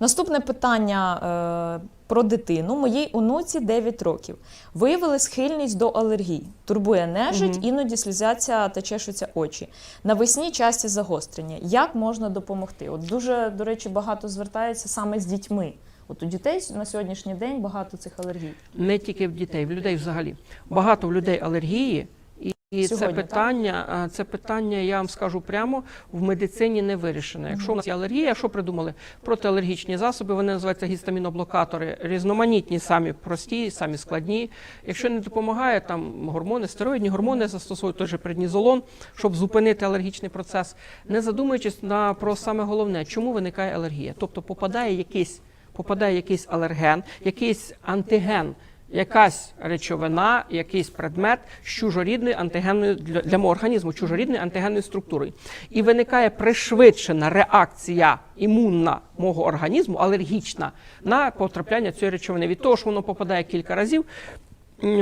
Наступне питання е, про дитину. Моїй онуці 9 років. Виявили схильність до алергій. Турбує нежить, іноді слізяться та чешуться очі. Навесні часті загострення. Як можна допомогти? От дуже, до речі, багато звертаються саме з дітьми. От у дітей на сьогоднішній день багато цих алергій. не тільки в дітей, в людей взагалі. Багато в людей алергії. І, і це Сьогодні, так? питання, це питання, я вам скажу прямо, в медицині не вирішене. Якщо у нас є алергія, що придумали? Протиалергічні засоби, вони називаються гістаміноблокатори, різноманітні, самі прості, самі складні. Якщо не допомагає, там гормони, стероїдні гормони застосовують той же преднізолон, щоб зупинити алергічний процес, не задумуючись на про саме головне, чому виникає алергія. Тобто попадає якийсь попадає якийсь алерген, якийсь антиген, якась речовина, якийсь предмет з чужорідною антигенною для, для організму, чужорідною антигенною структурою. І виникає пришвидшена реакція імунна мого організму, алергічна, на потрапляння цієї речовини. Від того, що воно попадає кілька разів,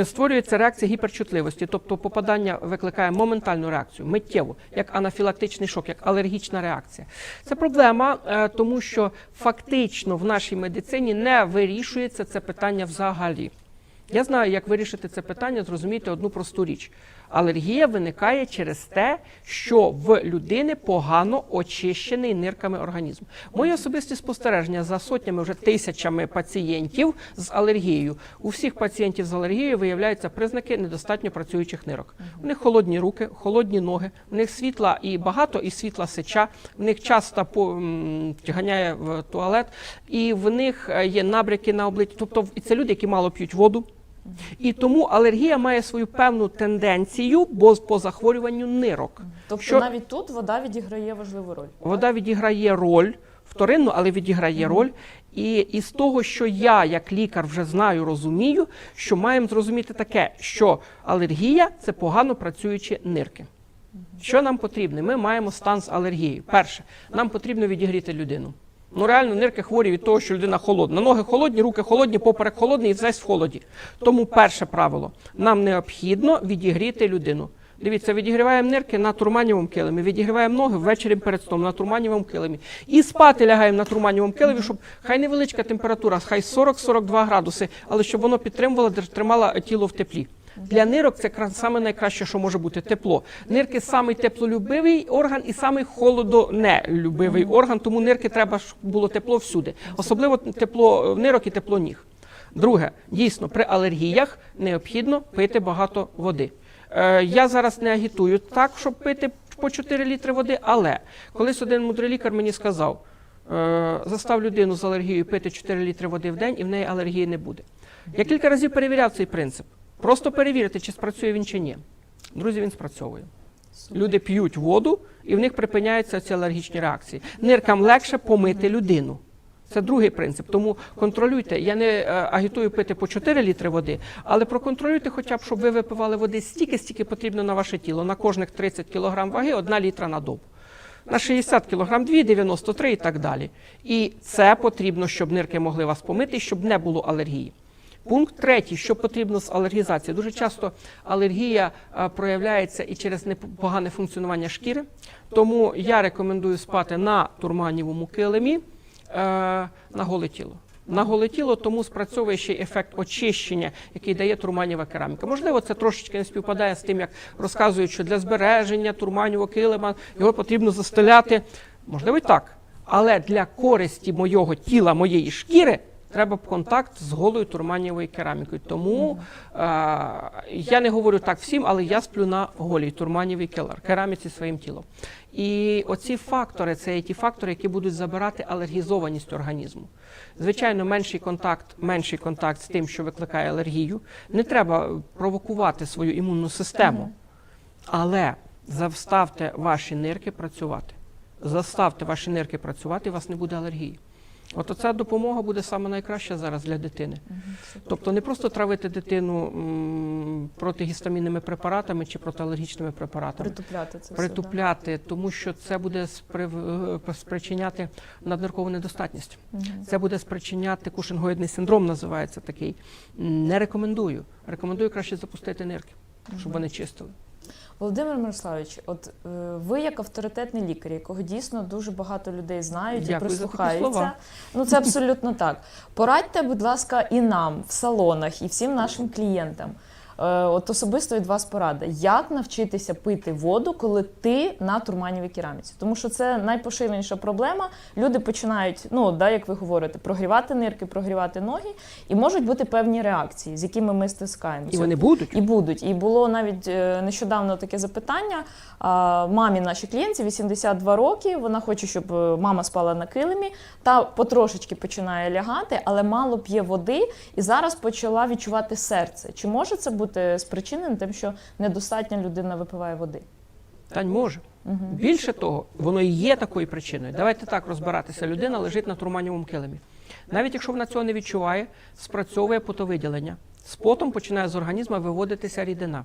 створюється реакція гіперчутливості, тобто попадання викликає моментальну реакцію, миттєву, як анафілактичний шок, як алергічна реакція. Це проблема, е, тому що фактично в нашій медицині не вирішується це питання взагалі. Я знаю, як вирішити це питання, зрозуміти одну просту річ. Алергія виникає через те, що в людини погано очищений нирками організм. Мої особисті спостереження за сотнями вже тисячами пацієнтів з алергією. У всіх пацієнтів з алергією виявляються признаки недостатньо працюючих нирок. У них холодні руки, холодні ноги, в них світла і багато, і світла сеча, в них часто по, ганяє в туалет, і в них е, є набряки на обличчі. Тобто це люди, які мало п'ють воду. І тому алергія має свою певну тенденцію бо по захворюванню нирок. Тобто Що- навіть тут вода відіграє важливу роль. Вода відіграє роль вторинну, але відіграє роль. І із того, що я, як лікар, вже знаю, розумію, що маємо зрозуміти таке, що алергія це погано працюючі нирки. Що нам потрібно? Ми маємо стан з алергією. Перше, нам потрібно відігріти людину. Ну реально нирки хворі від того, що людина холодна. Ноги холодні, руки холодні, поперек холодний і весь в холоді. Тому перше правило: нам необхідно відігріти людину. Дивіться, відігріваємо нирки на турманівому килимі, відігріваємо ноги ввечері перед сном на турманівому килимі. І спати лягаємо на турманівому килимі, щоб хай невеличка температура, хай 40-42 градуси, але щоб воно підтримувало, тримало тіло в теплі. Для нирок це саме найкраще, що може бути тепло. Нирки самий теплолюбивий орган і самий холодонелюбивий орган, тому нирки треба, щоб було тепло всюди. Особливо тепло нирок і тепло ніг. Друге, дійсно, при алергіях необхідно пити багато води. Е, я зараз не агітую так, щоб пити по 4 літри води, але колись один мудрий лікар мені сказав: е, застав людину з алергією пити 4 літри води в день, і в неї алергії не буде. Я кілька разів перевіряв цей принцип. Просто перевірити, чи спрацює він чи ні. Друзі, він спрацьовує. Люди п'ють воду, і в них припиняються ці алергічні реакції. Ниркам легше помити людину. Це другий принцип. Тому контролюйте. Я не е, агітую пити по 4 літри води, але проконтролюйте, хоча б, щоб ви випивали води стільки, стільки потрібно на ваше тіло. На кожних 30 кг ваги 1 літра на добу. На 60 кг 2, 93 і так далі. І це потрібно, щоб нирки могли вас помити, щоб не було алергії. Пункт третій, що потрібно з алергізації. Дуже часто алергія проявляється і через непогане функціонування шкіри. Тому я рекомендую спати на турманівому килимі е, на голе тіло. На голе тіло тому спрацьовує ще ефект очищення, який дає турманіва кераміка. Можливо, це трошечки не співпадає з тим, як розказують, що для збереження турманівого килима його потрібно застеляти. Можливо, так. Але для користі моєго тіла, моєї шкіри. Треба контакт з голою турманівою керамікою. Тому е, я не говорю так всім, але я сплю на голій турманівій келар- кераміці своїм тілом. І оці фактори це є ті фактори, які будуть забирати алергізованість організму. Звичайно, менший контакт, менший контакт з тим, що викликає алергію. Не треба провокувати свою імунну систему, але заставте ваші нирки працювати. Заставте ваші нирки працювати, і у вас не буде алергії. От оця допомога буде саме найкраща зараз для дитини. Тобто не просто травити дитину м, протигістамінними препаратами чи протиалергічними препаратами. Притупляти це все. Притупляти, тому що це буде сприв- е, спричиняти надниркову недостатність. Це буде спричиняти кушингоїдний синдром, називається такий. Не рекомендую. Рекомендую краще запустити нирки, щоб вони чистили. Володимир Мирославович, от е, ви як авторитетний лікар, якого дійсно дуже багато людей знають Дякую і за такі прислухаються. слова. Ну це абсолютно так. Порадьте, будь ласка, і нам в салонах, і всім нашим клієнтам. Е, От особисто від вас порада, як навчитися пити воду, коли ти на турманівій кераміці? Тому що це найпоширеніша проблема. Люди починають, ну да, як ви говорите, прогрівати нирки, прогрівати ноги, і можуть бути певні реакції, з якими ми стискаємося. І вони будуть. І будуть. І було навіть е, нещодавно таке запитання. Мамі нашій клієнтці 82 роки. Вона хоче, щоб е, мама спала на килимі, та потрошечки починає лягати, але мало п'є води і зараз почала відчувати серце. Чи може це бути спричиненим тим, що недостатньо людина випиває води? Тань може. Більше того, воно і є такою причиною. Давайте так розбиратися. Людина лежить на турманівому килимі. Навіть якщо вона цього не відчуває, спрацьовує потовиділення. З потом починає з організму виводитися рідина.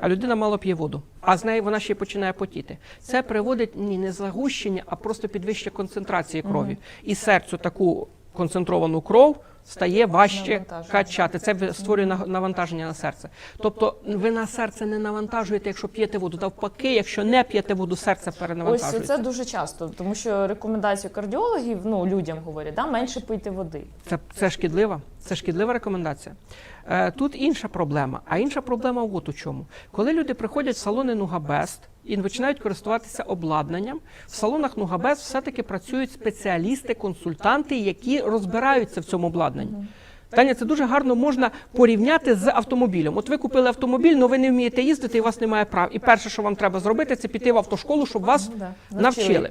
А людина мало п'є воду, а з неї вона ще й починає потіти. Це приводить ні не загущення, а просто підвищення концентрації крові. І серцю таку концентровану кров стає важче качати. Це створює навантаження на серце. Тобто ви на серце не навантажуєте, якщо п'єте воду. Навпаки, якщо не п'єте воду, серце Ось це дуже часто, тому що рекомендацію кардіологів ну людям говорять, да, менше пийте води. Це, це шкідлива, це шкідлива рекомендація. Е, тут інша проблема. А інша проблема от у чому. Коли люди приходять в салони Нугабест і починають користуватися обладнанням, в салонах Нугабес все-таки працюють спеціалісти, консультанти, які розбираються в цьому обладнанні. Таня, це дуже гарно можна порівняти з автомобілем. От ви купили автомобіль, але ви не вмієте їздити, і у вас немає прав. І перше, що вам треба зробити, це піти в автошколу, щоб вас Ну. Навчили.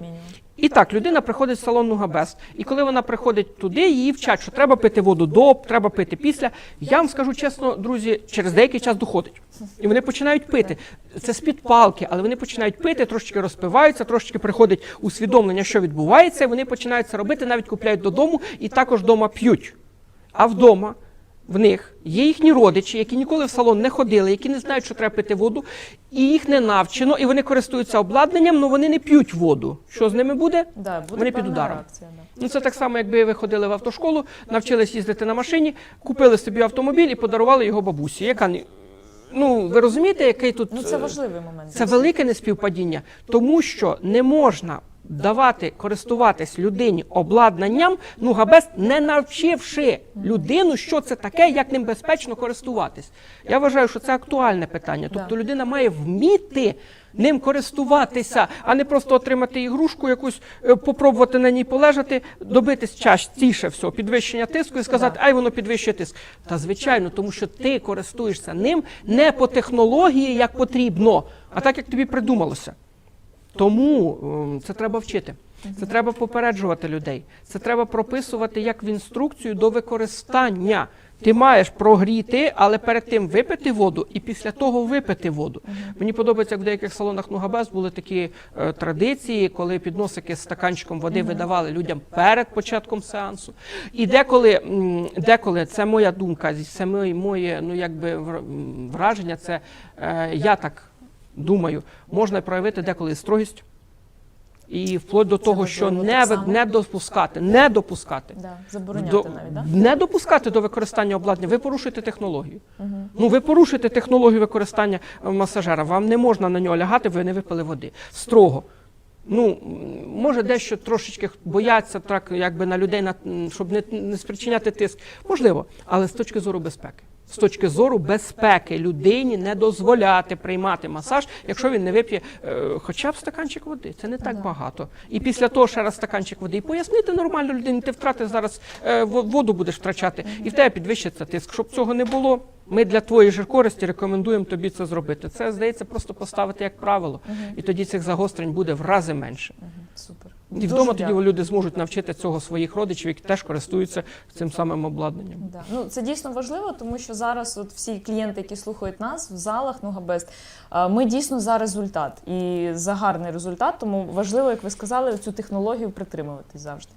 І так, людина приходить в салон Нугабест. І коли вона приходить туди, її вчать, що треба пити воду до, треба пити після. Я вам скажу чесно, друзі, через деякий час доходить. І вони починають пити. Це з-під палки, але вони починають пити, трошечки розпиваються, трошечки приходить усвідомлення, що відбувається, і вони починають це робити, навіть купляють додому і також вдома п'ють. А вдома в них є їхні родичі, які ніколи в салон не ходили, які не знають, що треба пити воду, і їх не навчено, і вони користуються обладнанням, але вони не п'ють воду. Що з ними буде? Да, буде Вони під ударом. реакція. Да. Ну це так само, якби ви ходили в автошколу, навчились їздити на машині, купили собі автомобіль і подарували його бабусі. Яка ну ви розумієте, який тут Ну це е, важливий момент. це велике неспівпадіння, тому що не можна давати користуватись людині обладнанням, ну габест не навчивши людину, що це таке, як ним безпечно користуватись. Я вважаю, що це актуальне питання. Тобто людина має вміти ним користуватися, а не просто отримати ігрушку, якусь е, попробувати на ній полежати, добитись частіше всього підвищення тиску і сказати, ай воно підвищує тиск. Та звичайно, тому що ти користуєшся ним не по технології, як потрібно, а так як тобі придумалося. Тому ем, це треба вчити. Це треба попереджувати людей. Це треба прописувати як в інструкцію до використання. Ти маєш прогріти, але перед тим випити воду і після того випити воду. Мені подобається, як в деяких салонах Нугабес були такі е, традиції, коли підносики з стаканчиком води видавали людям перед початком сеансу. І деколи, деколи це моя думка, це моє, моє ну якби вр- враження. Це е, я так думаю, можна проявити деколи строгість. І вплоть до того, що не, не допускати, не допускати. Да, забороняти До, навіть, да? Не допускати до використання обладнання, ви порушуєте технологію. Ну, ви порушуєте технологію використання е, масажера. Вам не можна на нього лягати, ви не випили води. Строго. Ну, може, дещо трошечки бояться так, якби на людей, на, щоб не, не спричиняти тиск. Можливо, але з точки зору безпеки. З точки зору безпеки людині не дозволяти приймати масаж, якщо він не вип'є е, хоча б стаканчик води. Це не так багато. І після того ще раз стаканчик води. І пояснити нормально людині, ти втратиш зараз е, воду будеш втрачати, і в тебе підвищиться тиск. Щоб цього не було, ми для твоєї ж користі рекомендуємо тобі це зробити. Це здається просто поставити як правило, і тоді цих загострень буде в рази менше. Супер. І вдома тоді люди зможуть навчити цього своїх родичів, які теж користуються цим самим обладнанням. Да. Ну, це дійсно важливо, тому що зараз от всі клієнти, які слухають нас в залах ну габест, ми дійсно за результат і за гарний результат, тому важливо, як ви сказали, цю технологію притримуватись завжди.